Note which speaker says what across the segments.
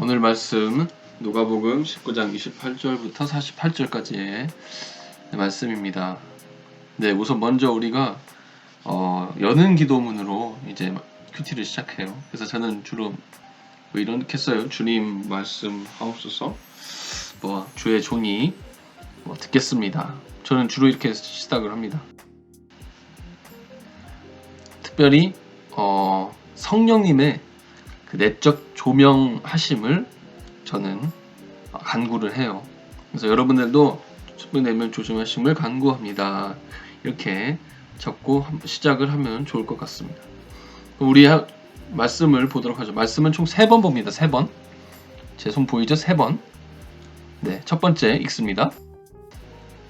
Speaker 1: 오늘 말씀 누가복음 19장 28절부터 48절까지의 말씀입니다. 네, 우선 먼저 우리가 어, 여는 기도문으로 이제 큐티를 시작해요. 그래서 저는 주로 뭐 이렇게 써요. 주님 말씀 하옵소서. 뭐 주의 종이 뭐 듣겠습니다. 저는 주로 이렇게 시작을 합니다. 특별히 어, 성령님의 그 내적 조명하심을 저는 간구를 해요. 그래서 여러분들도 충분히 내면 조심하심을 간구합니다. 이렇게 적고 시작을 하면 좋을 것 같습니다. 우리 하- 말씀을 보도록 하죠. 말씀은 총세번 봅니다. 세 번. 제 손 보이죠? 세 번. 네, 첫 번째 읽습니다.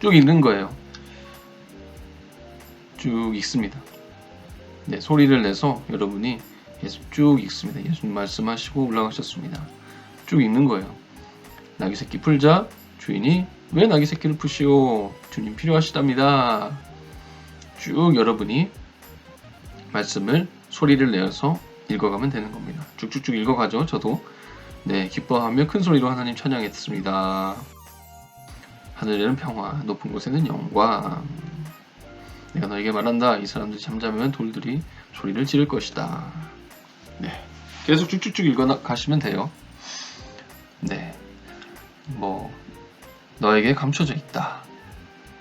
Speaker 1: 쭉 읽는 거예요. 쭉 읽습니다. 네, 소리를 내서 여러분이 예수 쭉 읽습니다. 예수님 말씀하시고 올라가셨습니다. 쭉 읽는 거예요. 나귀 새끼 풀자. 주인이 왜 나귀 새끼를 푸시오? 주님 필요하시답니다. 쭉 여러분이 말씀을 소리를 내어서 읽어가면 되는 겁니다. 쭉쭉쭉 읽어가죠. 저도 네 기뻐하며 큰 소리로 하나님 찬양했습니다. 하늘에는 평화, 높은 곳에는 영광. 내가 너에게 말한다. 이 사람들이 잠자면 돌들이 소리를 지를 것이다. 네. 계속 쭉쭉쭉 읽어 가시면 돼요. 네. 뭐 너에게 감춰져 있다.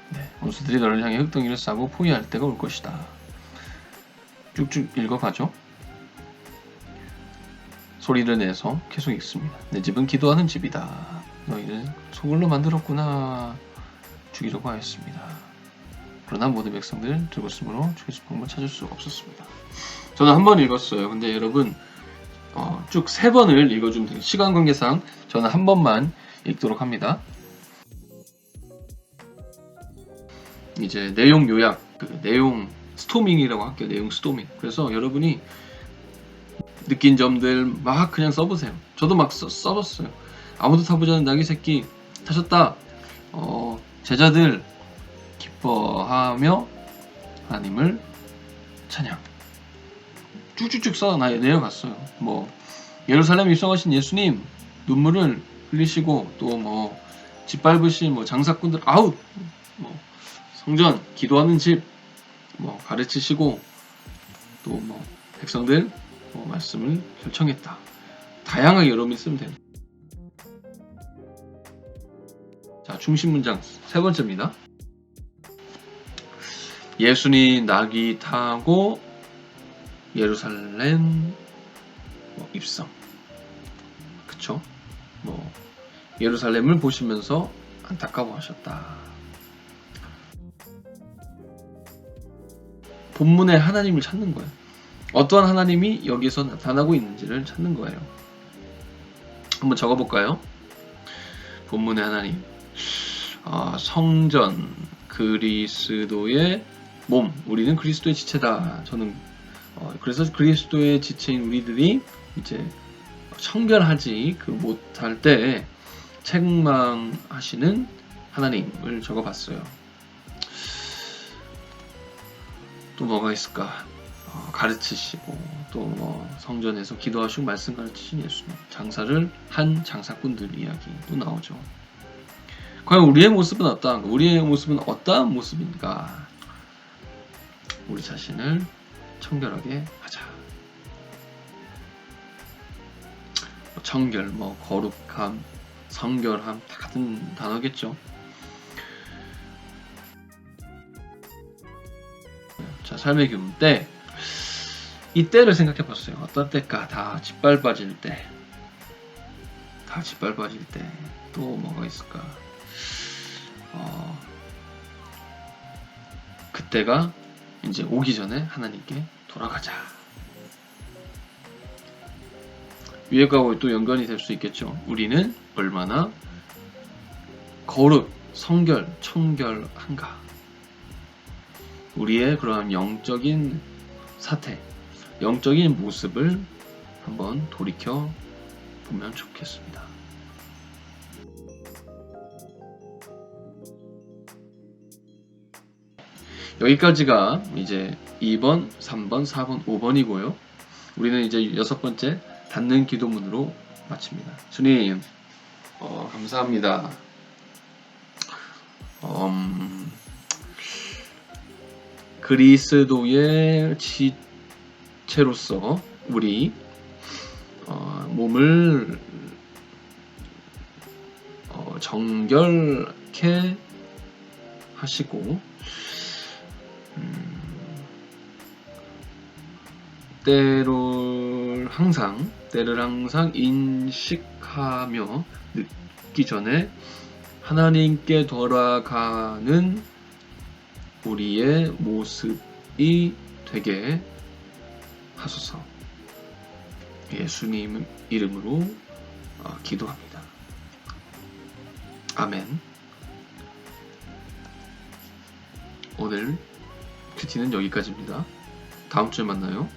Speaker 1: 네. 원수들이 너를 향해 흙덩이를 싸고 포위할 때가 올 것이다. 쭉쭉 읽어 가죠. 소리를 내서 계속 읽습니다. 내 집은 기도하는 집이다. 너희는 소굴로 만들었구나. 죽이려고 하였습니다. 그러나 모든 백성들 들었으므로 죽일 방법 찾을 수 없었습니다. 저는 한 번 읽었어요. 근데 여러분 어, 쭉 세 번을 읽어주면 돼요. 시간 관계상 저는 한 번만 읽도록 합니다. 이제 내용 요약, 그 내용 스토밍이라고 할게요. 내용 스토밍. 그래서 여러분이 느낀 점들 막 그냥 써보세요. 저도 막 써, 써봤어요. 아무도 타보지 않은 나귀 새끼 타셨다. 어, 제자들 기뻐하며 하나님을 찬양. 쭉쭉쭉 써나 내려갔어요. 뭐 예루살렘 입성하신 예수님 눈물을 흘리시고 또 뭐 짓밟으신 뭐 장사꾼들 아웃 뭐 성전 기도하는 집 뭐 가르치시고 또 뭐 백성들 뭐 말씀을 결정했다. 다양하게 여러분이 쓰면 돼요. 자 중심 문장 세 번째입니다. 예수님 낙이 타고 예루살렘 뭐 입성. 그쵸? 뭐 예루살렘을 보시면서 안타까워하셨다. 본문에 하나님을 찾는 거예요. 어떠한 하나님이 여기서 나타나고 있는지를 찾는 거예요. 한번 적어볼까요? 본문의 하나님. 아, 성전 그리스도의 몸. 우리는 그리스도의 지체다. 저는 어, 그래서 그리스도의 지체인 우리들이 이제 청결하지 그 못할 때 책망하시는 하나님을 적어봤어요. 또 뭐가 있을까? 어, 가르치시고 또 뭐 성전에서 기도하시고 말씀 가르치신 예수님 장사를 한 장사꾼들 이야기도 나오죠. 과연 우리의 모습은 어떠한가? 우리의 모습은 어떠한 모습인가? 우리 자신을 청결하게 하자. 뭐 청결, 뭐 거룩함, 성결함 다 같은 단어겠죠. 자, 삶의 기운 때. 이 때를 생각해 봤어요. 어떤 때일까? 다 짓밟아질 때. 다 짓밟아질 때. 또 뭐가 있을까? 어, 그때가 이제 오기 전에 하나님께 돌아가자. 위에가 또 연관이 될 수 있겠죠. 우리는 얼마나 거룩, 성결, 청결한가. 우리의 그러한 영적인 사태, 영적인 모습을 한번 돌이켜 보면 좋겠습니다. 여기까지가 이제 2번, 3번, 4번, 5번이고요. 우리는 이제 여섯 번째 닫는 기도문으로 마칩니다. 주님, 어, 감사합니다. 음, 그리스도의 지체로서 우리 어, 몸을 어, 정결케 하시고 음, 때를 항상 때를 항상 인식하며 늦기 전에 하나님께 돌아가는 우리의 모습이 되게 하소서. 예수님 이름으로 어, 기도합니다. 아멘. 오늘 PT는 여기까지입니다. 다음 주에 만나요.